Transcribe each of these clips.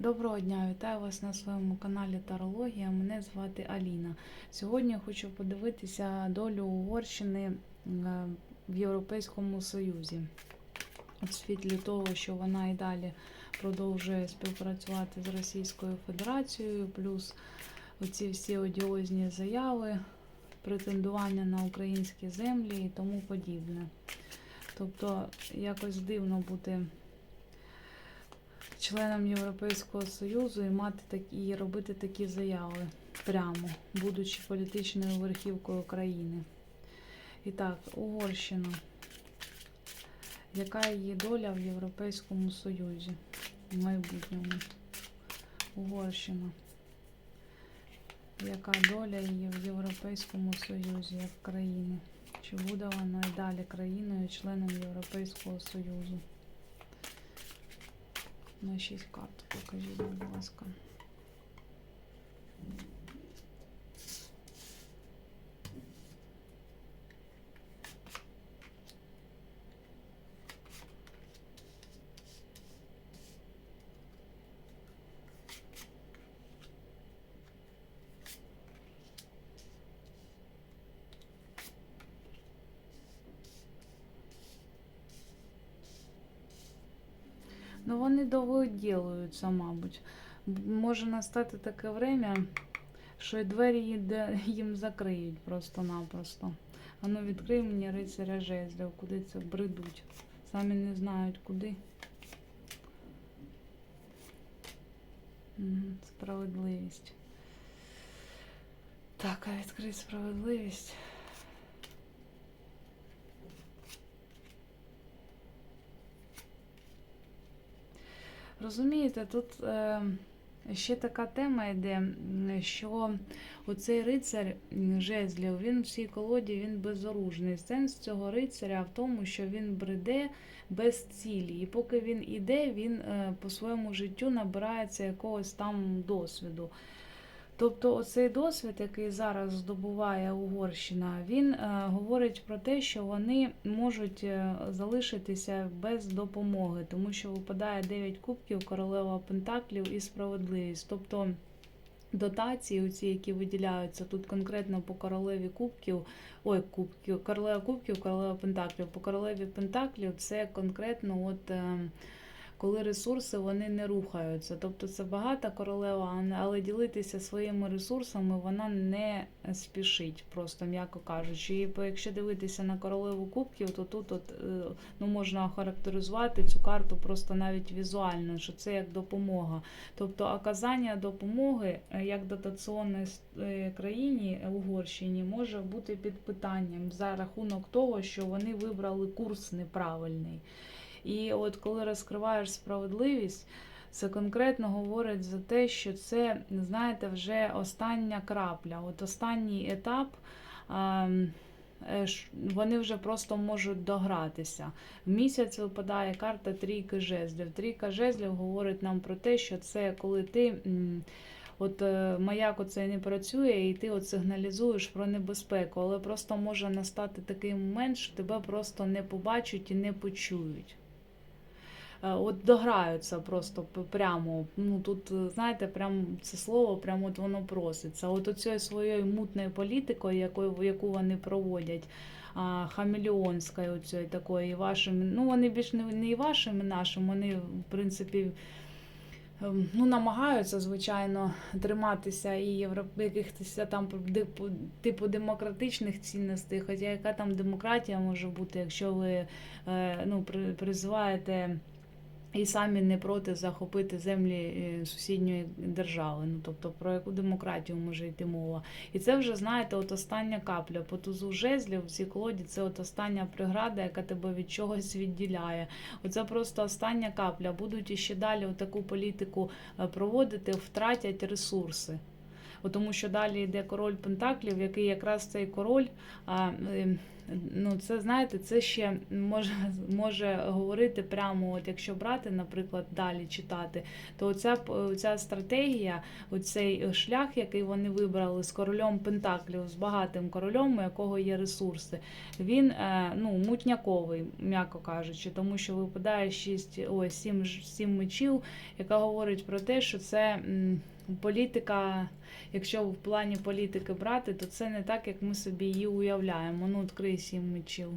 Доброго дня, вітаю вас на своєму каналі Тарологія. Мене звати Аліна. Сьогодні я хочу подивитися долю Угорщини е, в Європейському Союзі. У світлі того, що вона і далі продовжує співпрацювати з Російською Федерацією, плюс оці всі одіозні заяви, претендування на українські землі і тому подібне. Тобто якось дивно бути членом Європейського Союзу і мати такі і робити такі заяви прямо, будучи політичною верхівкою країни. І так, Угорщина. Яка її доля в Європейському Союзі в майбутньому? Угорщина. Яка доля її в Європейському Союзі як країни? Чи буде вона далі країною, членом Європейського Союзу? На 6 карт покажіть, будь ласка. Ну, вони довго ділаються, мабуть. Може настати таке время, що і двері їм закриють просто-напросто. А ну відкрий мені рицаря жезлів, куди це бредуть. Самі не знають куди. Справедливість. Так, а відкрий справедливість. Розумієте, тут е, ще така тема йде, що оцей рицар жезлів, він в цій колоді він безоружний. Сенс цього рицаря в тому, що він бреде без цілі. І поки він іде, він е, по своєму життю набирається якогось там досвіду. Тобто оцей досвід, який зараз здобуває Угорщина, він е, говорить про те, що вони можуть е, залишитися без допомоги, тому що випадає 9 кубків, королева Пентаклів і справедливість. Тобто дотації, оці, які виділяються тут конкретно по королеві кубків, ой, кубків, королева кубків, королева Пентаклів. По королеві Пентаклів це конкретно от. Коли ресурси вони не рухаються. Тобто це багата королева, але ділитися своїми ресурсами вона не спішить, просто м'яко кажучи. І якщо дивитися на королеву кубків, то тут от, е, ну, можна охарактеризувати цю карту просто навіть візуально, що це як допомога. Тобто оказання допомоги е, як дотаційній е, країні Угорщині може бути під питанням за рахунок того, що вони вибрали курс неправильний. І от коли розкриваєш справедливість, це конкретно говорить за те, що це, знаєте, вже остання крапля, от останній етап. ем, е, Вони вже просто можуть догратися. В місяць випадає карта трійки жезлів. Трійка жезлів говорить нам про те, що це коли ти от е, маяк оцей не працює, і ти от сигналізуєш про небезпеку, але просто може настати такий момент, що тебе просто не побачать і не почують. Е, От дограються просто прямо. Ну тут, е, знаєте, прям це слово, прямо от воно проситься. От оцією своєю мутною політикою, якою яку вони проводять. А, хамелеонською оцією такою і вашими. Ну, вони більш не, не і вашими, і нашими, вони, в принципі, ем, ну, намагаються, звичайно, триматися і європ... якихось там типу, типу демократичних цінностей, хоча яка там демократія може бути, якщо ви е, ну, призиваєте і самі не проти захопити землі е, сусідньої держави. Ну тобто про яку демократію може йти мова. І це вже знаєте, от остання капля по тузу жезлів в цій колоді. Це от остання преграда, яка тебе від чогось відділяє. Оце просто остання капля. Будуть іще далі таку політику е, проводити, втратять ресурси. Тому що далі йде король Пентаклів, який якраз цей король. А, е, Ну, це знаєте, це ще може, може говорити прямо, от якщо брати, наприклад, далі читати, то оця, оця стратегія, оцей шлях, який вони вибрали з королем Пентаклів, з багатим королем, у якого є ресурси, він е, ну, мутняковий, м'яко кажучи, тому що випадає 6, ой, 7, 7 мечів, яка говорить про те, що це політика. Якщо в плані політики брати, то це не так, як ми собі її уявляємо. Ну, відкрий сім мечів.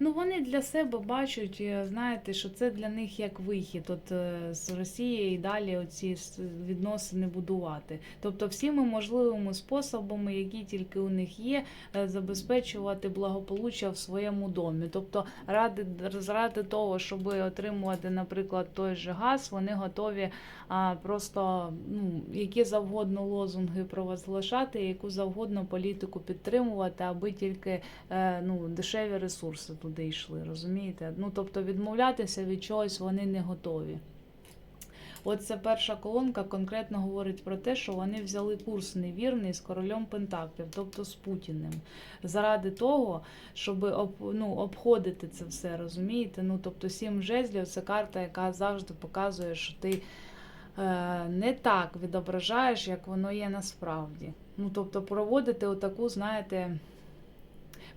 Ну, вони для себе бачать, е, знаєте, що це для них як вихід от, е, з Росії і далі оці відносини будувати. Тобто всіми можливими способами, які тільки у них є, е, забезпечувати благополуччя в своєму домі. Тобто, ради, заради того, щоб отримувати, наприклад, той же газ, вони готові а, просто ну, які завгодно лозунги провозглашати, яку завгодно політику підтримувати, аби тільки ну, дешеві ресурси туди йшли, розумієте? Ну, тобто відмовлятися від чогось вони не готові. От ця перша колонка конкретно говорить про те, що вони взяли курс невірний з королем Пентаклів, тобто з Путіним, заради того, щоб об, ну, обходити це все, розумієте? Ну, тобто сім жезлів це карта, яка завжди показує, що ти е, не так відображаєш, як воно є насправді. Ну, тобто проводити отаку, знаєте,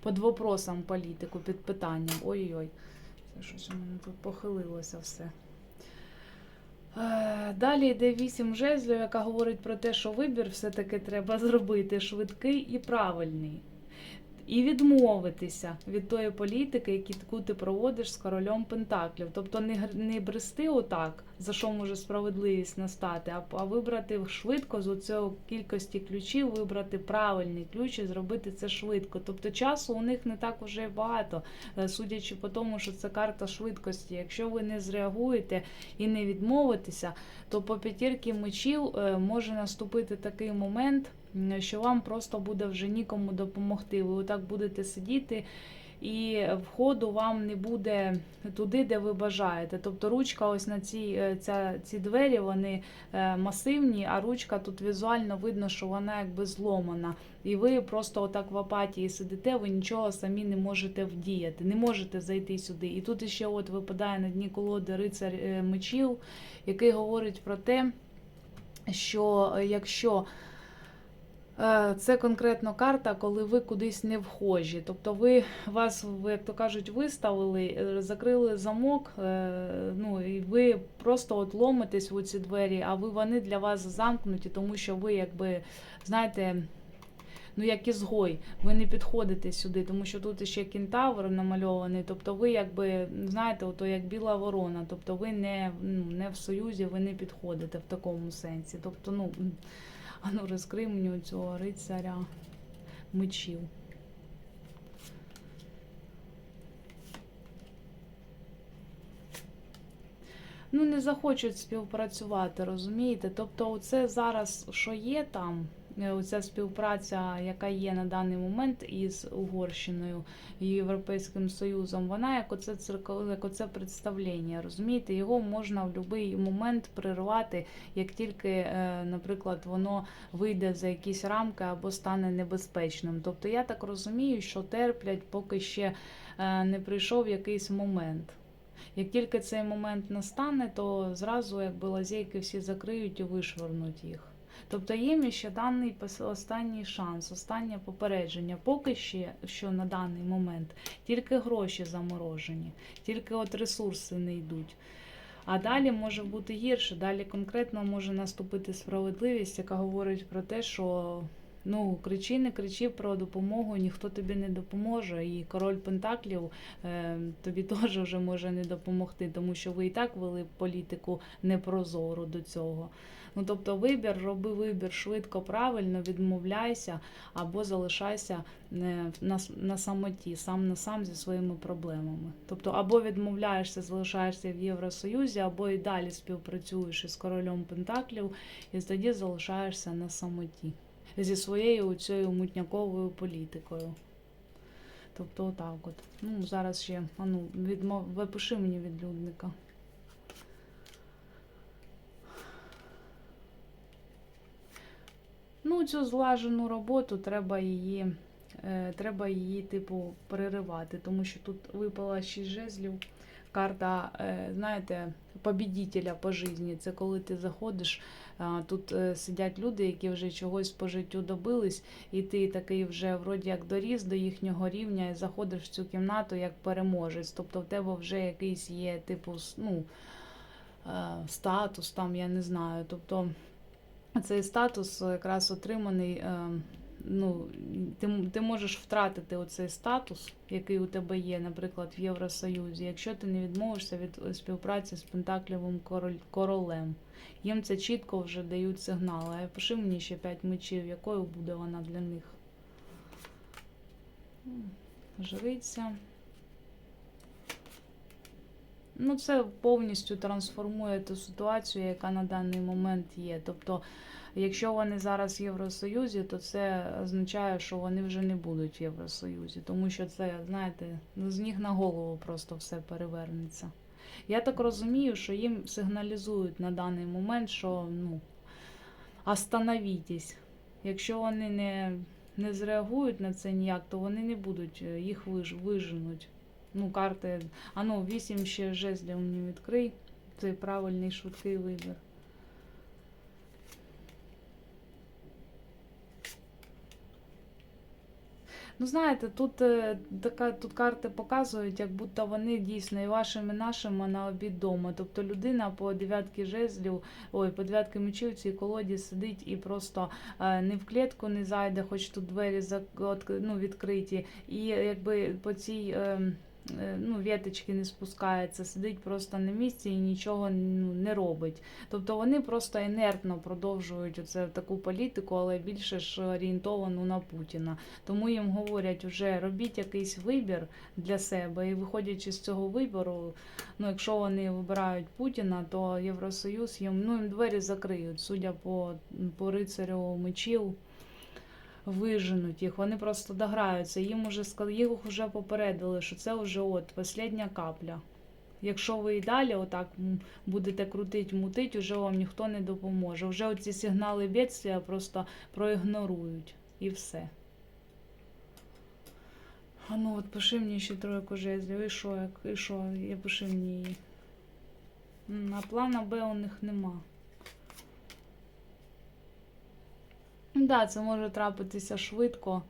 під вопросом політику, під питанням. Ой-ой-ой, це щось у мене тут похилилося все. Е, Далі йде вісім жезлів, яка говорить про те, що вибір все-таки треба зробити швидкий і правильний. І відмовитися від тої політики, яку ти проводиш з королем Пентаклів. Тобто не, не брести отак, за що може справедливість настати, а, а вибрати швидко з оцього кількості ключів, вибрати правильний ключ і зробити це швидко. Тобто часу у них не так уже багато, е, судячи по тому, що це карта швидкості. Якщо ви не зреагуєте і не відмовитеся, то по п'ятірки мечів е, може наступити такий момент, що вам просто буде вже нікому допомогти. Ви отак будете сидіти. І входу вам не буде туди, де ви бажаєте. Тобто ручка ось на ці, е, ця, ці двері вони е, масивні, а ручка тут візуально видно, що вона якби зломана. І ви просто отак в апатії сидите, ви нічого самі не можете вдіяти, не можете зайти сюди. І тут ще от випадає на дні колоди рицар е, мечів, який говорить про те, що е, якщо е, це конкретно карта, коли ви кудись не вхожі. Тобто ви вас, як то кажуть, виставили, е, закрили замок, е, ну і ви просто от ломитесь в ці двері, а ви вони для вас замкнуті, тому що ви якби, знаєте. Ну, як ізгой, ви не підходите сюди, тому що тут ще кентавр намальований. Тобто ви якби знаєте, ото як біла ворона. Тобто ви не, ну, не в союзі, ви не підходите в такому сенсі. Тобто, ну, м, а ну розкрий мені цього рицаря мечів. Ну, не захочуть співпрацювати, розумієте? Тобто, це зараз, що є там, е, оця співпраця, яка є на даний момент із Угорщиною і Європейським Союзом, вона як оце циркул, як оце представлення, розумієте, його можна в будь-який момент прервати, як тільки, е, наприклад, воно вийде за якісь рамки або стане небезпечним. Тобто я так розумію, що терплять, поки ще е, не прийшов якийсь момент. Як тільки цей момент настане, то зразу якби лазейки всі закриють і вишвернуть їх. Тобто їм ще даний останній шанс, останнє попередження. Поки ще що на даний момент тільки гроші заморожені, тільки от ресурси не йдуть. А далі може бути гірше. Далі конкретно може наступити справедливість, яка говорить про те, що ну кричи, не кричи про допомогу, ніхто тобі не допоможе. І король Пентаклів е, тобі теж вже може не допомогти, тому що ви і так вели політику непрозору до цього. Ну тобто вибір, роби вибір швидко, правильно, відмовляйся або залишайся е, на, на самоті, сам на сам зі своїми проблемами. Тобто, або відмовляєшся, залишаєшся в Євросоюзі, або і далі співпрацюєш із королем Пентаклів, і тоді залишаєшся на самоті зі своєю цією мутняковою політикою. Тобто, отак от. Ну, зараз ще, а ну, відмов... випиши мені відлюдника. Ну, цю злажену роботу треба її, е, треба її, типу, переривати, тому що тут випало 6 жезлів. Карта, е, знаєте, побідітеля по житті. Це коли ти заходиш, тут е, сидять люди, які вже чогось по життю добились, і ти такий вже вроді як доріс до їхнього рівня і заходиш в цю кімнату як переможець. Тобто в тебе вже якийсь є, типу, ну, е, статус там, я не знаю. Тобто цей статус якраз отриманий. Ну, ти, ти можеш втратити оцей статус, який у тебе є, наприклад, в Євросоюзі, якщо ти не відмовишся від співпраці з Пентаклівим королем. Їм це чітко вже дають сигнали. А пиши мені ще 5 мечів, якою буде вона для них. Жриця. Ну, це повністю трансформує ту ситуацію, яка на даний момент є. Тобто, якщо вони зараз в Євросоюзі, то це означає, що вони вже не будуть в Євросоюзі, тому що це, знаєте, ну, з ніг на голову просто все перевернеться. Я так розумію, що їм сигналізують на даний момент, що ну, остановітесь. Якщо вони не, не зреагують на це ніяк, то вони не будуть е, їх виж, виженуть. Ну, карти. А ну, вісім ще жезлів мені відкрий. Це правильний швидкий вибір. Ну, знаєте, тут е, така тут карти показують, як будто вони дійсно і вашими, і нашими на обід дома. Тобто людина по дев'ятки жезлів, ой, по дев'ятки мечів в цій колоді сидить і просто не в клітку не зайде, хоч тут двері ну, відкриті. І якби по цій. Е, Ну, віточки не спускається, сидить просто на місці і нічого ну, не робить. Тобто вони просто інертно продовжують оце таку політику, але більше ж орієнтовану на Путіна. Тому їм говорять, вже робіть якийсь вибір для себе, і виходячи з цього вибору, ну якщо вони вибирають Путіна, то Євросоюз їм ну їм двері закриють, судя по, по рицарю мечів. Виженуть їх, вони просто дограються. Їм уже їх вже попередили, що це вже от остання капля. Якщо ви і далі отак будете крутить, мутить, уже вам ніхто не допоможе. Вже оці сигнали бідствия просто проігнорують і все. А ну от пиши мені ще тройку жезлів. І що, і що, я пиши мені її. А плана Б у них нема. Да, це може трапитися швидко.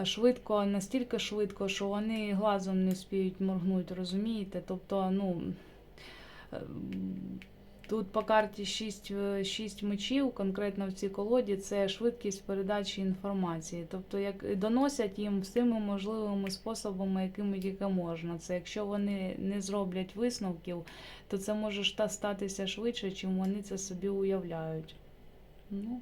Е, Швидко, настільки швидко, що вони глазом не спіють моргнути, розумієте? Тобто, ну. е, Тут по карті 6, 6 мечів, конкретно в цій колоді, це швидкість передачі інформації. Тобто, як доносять їм всіми можливими способами, якими тільки можна. Це якщо вони не зроблять висновків, то це може статися швидше, чим вони це собі уявляють. Ну,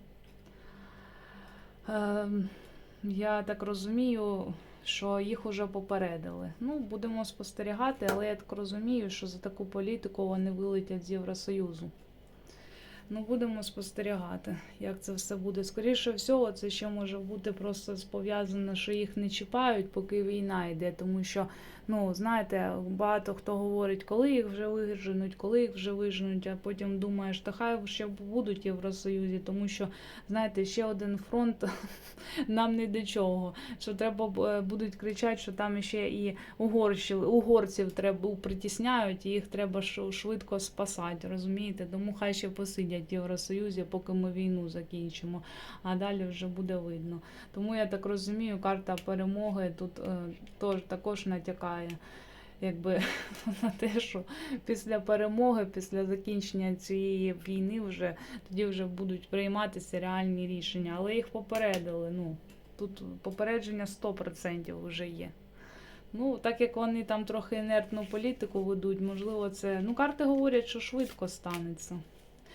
я так розумію, що їх уже попередили. Ну, будемо спостерігати, але я так розумію, що за таку політику вони вилетять з Євросоюзу. Ну, будемо спостерігати, як це все буде. Скоріше всього, це ще може бути просто пов'язано, що їх не чіпають, поки війна йде. Тому що, ну, знаєте, багато хто говорить, коли їх вже виженуть, коли їх вже виженуть, а потім думаєш, та хай ще будуть Євросоюзі, тому що, знаєте, ще один фронт нам не до чого. Що треба е, будуть кричати, що там ще і угорців, угорців треба притісняють, і їх треба швидко спасати, розумієте? Тому хай ще посидять в Євросоюзі, поки ми війну закінчимо, а далі вже буде видно. Тому я так розумію, карта перемоги тут е, також натякає. Якби на те, що після перемоги, після закінчення цієї війни, вже тоді вже будуть прийматися реальні рішення. Але їх попередили. Ну тут попередження 100% вже є. Ну, так як вони там трохи інертну політику ведуть, можливо, це. Ну, карти говорять, що швидко станеться.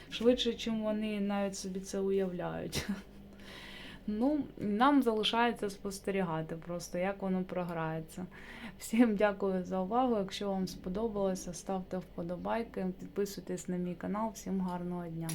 Швидше, чим вони навіть собі це уявляють. Ну, нам залишається спостерігати просто, як воно програється. Всім дякую за увагу. Якщо вам сподобалося, ставте вподобайки, підписуйтесь на мій канал. Всім гарного дня!